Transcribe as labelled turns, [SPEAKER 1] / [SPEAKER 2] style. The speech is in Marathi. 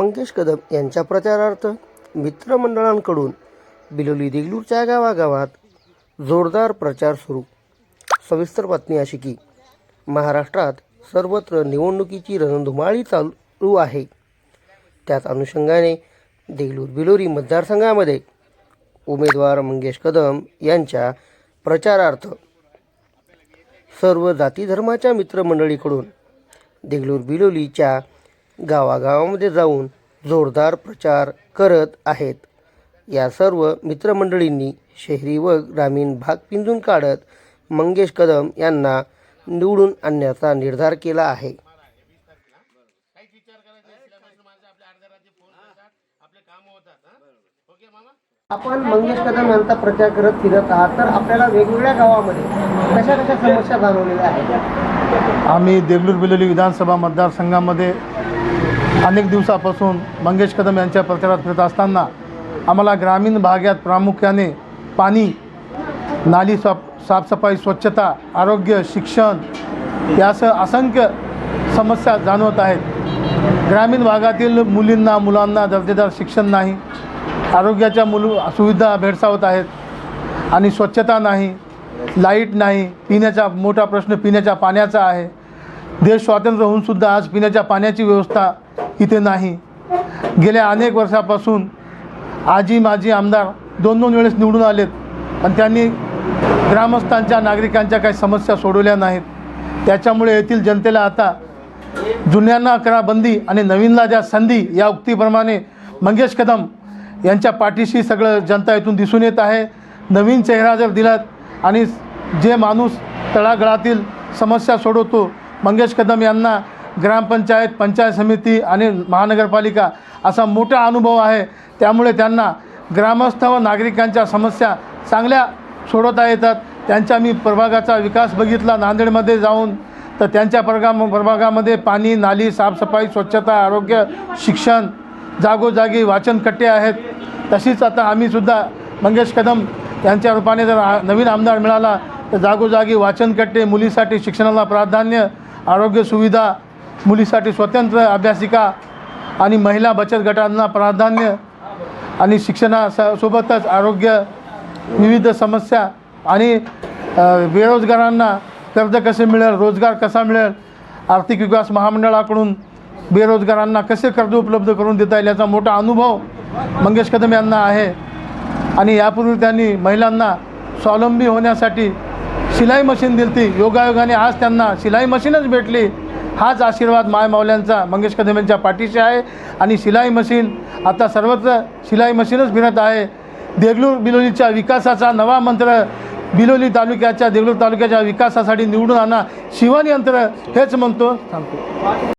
[SPEAKER 1] मंगेश कदम यांच्या प्रचारार्थ मित्रमंडळांकडून बिलोली देगलूरच्या गावागावात जोरदार प्रचार सुरू. सविस्तर बातमी अशी की महाराष्ट्रात सर्वत्र निवडणुकीची रणधुमाळी चालू आहे. त्याच अनुषंगाने देगलूर बिलोरी मतदारसंघामध्ये उमेदवार मंगेश कदम यांच्या प्रचारार्थ सर्व जाती धर्माच्या मित्रमंडळीकडून देगलूर बिलोलीच्या गावागावामध्ये जाऊन जोरदार प्रचार करत आहेत. या सर्व मित्रमंडळींनी शहरी व ग्रामीण भाग पिंजून काढत मंगेश कदम यांना निवडून आणण्याचा निर्धार केला आहे. आपण मंगेश कदम यांचा प्रचार करत फिरत आहात तर आपल्याला वेगवेगळ्या गावामध्ये कशा कशा समस्या जाणवलेल्या आहेत?
[SPEAKER 2] आम्ही देगलूर बिलोली विधानसभा मतदारसंघामध्ये अनेक दिवसापासून मंगेश कदम यांच्या प्रचारात फिरत असताना आम्हाला ग्रामीण भागात प्रामुख्याने पाणी नाली साफ साफसफाई स्वच्छता आरोग्य शिक्षण यासह असंख्य समस्या जाणवत आहेत. ग्रामीण भागातील मुलींना मुलांना दर्जेदार शिक्षण नाही आरोग्याच्या मूल सुविधा भेडसावत आहेत आणि स्वच्छता नाही लाइट नाही पिण्याचा मोठा प्रश्न पिण्याच्या पाण्याचा आहे. देश स्वातंत्र्य होऊनसुद्धा आज पिण्याच्या पाण्याची व्यवस्था इथे नाही. गेल्या अनेक वर्षापासून आजी माजी आमदार दोन दोन वेळेस निवडून आलेत. पण त्यांनी ग्रामस्थांच्या नागरिकांच्या काही समस्या सोडवल्या नाहीत. त्याच्यामुळे येथील जनतेला आता जुन्यांना करा बंदी आणि नवीनला द्या संधी या उक्तीप्रमाणे मंगेश कदम यांच्या पाठीशी सगळं जनता इथून दिसून येत आहे. नवीन चेहरा जर दिलात आणि जे माणूस तळागळातील समस्या सोडवतो मंगेश कदम यांना ग्रामपंचायत पंचायत समिती आणि महानगरपालिका असा मोठा अनुभव आहे. त्यामुळे त्यांना ग्रामस्थ व नागरिकांच्या समस्या चांगल्या सोडवता येतात. त्यांच्या मी प्रभागाचा विकास बघितला नांदेडमध्ये जाऊन. तर त्यांच्या प्रगा प्रभागामध्ये पाणी नाली साफसफाई स्वच्छता आरोग्य शिक्षण जागोजागी वाचनकट्टे आहेत. तशीच आता आम्हीसुद्धा मंगेश कदम यांच्या रूपाने जर नवीन आमदार मिळाला तर जागोजागी वाचनकट्टे मुलीसाठी शिक्षणाला प्राधान्य आरोग्य सुविधा मुलीसाठी स्वतंत्र अभ्यासिका आणि महिला बचत गटांना प्राधान्य आणि शिक्षणा स- सोबतच आरोग्य विविध समस्या आणि बेरोजगारांना कर्ज कसे मिळेल रोजगार कसा मिळेल आर्थिक विकास महामंडळाकडून बेरोजगारांना कसे कर्ज उपलब्ध करून देता येईल याचा मोठा अनुभव मंगेश कदम यांना आहे. आणि यापूर्वी त्यांनी महिलांना स्वावलंबी होण्यासाठी शिलाई मशीन दिली ती योगायोगाने आज त्यांना शिलाई मशीनच भेटली. हाच आशीर्वाद मायमावल्यांचा मंगेश कदम यांच्या पाठीशी आहे. आणि शिलाई मशीन आता सर्वत्र शिलाई मशीनच फिरत आहे. देगलूर बिलोलीच्या विकासाचा नवा मंत्र बिलोली तालुक्याच्या देगलूर तालुक्याच्या विकासासाठी निवडून आणा. शिवण यंत्र हेच म्हणतो. सांगतो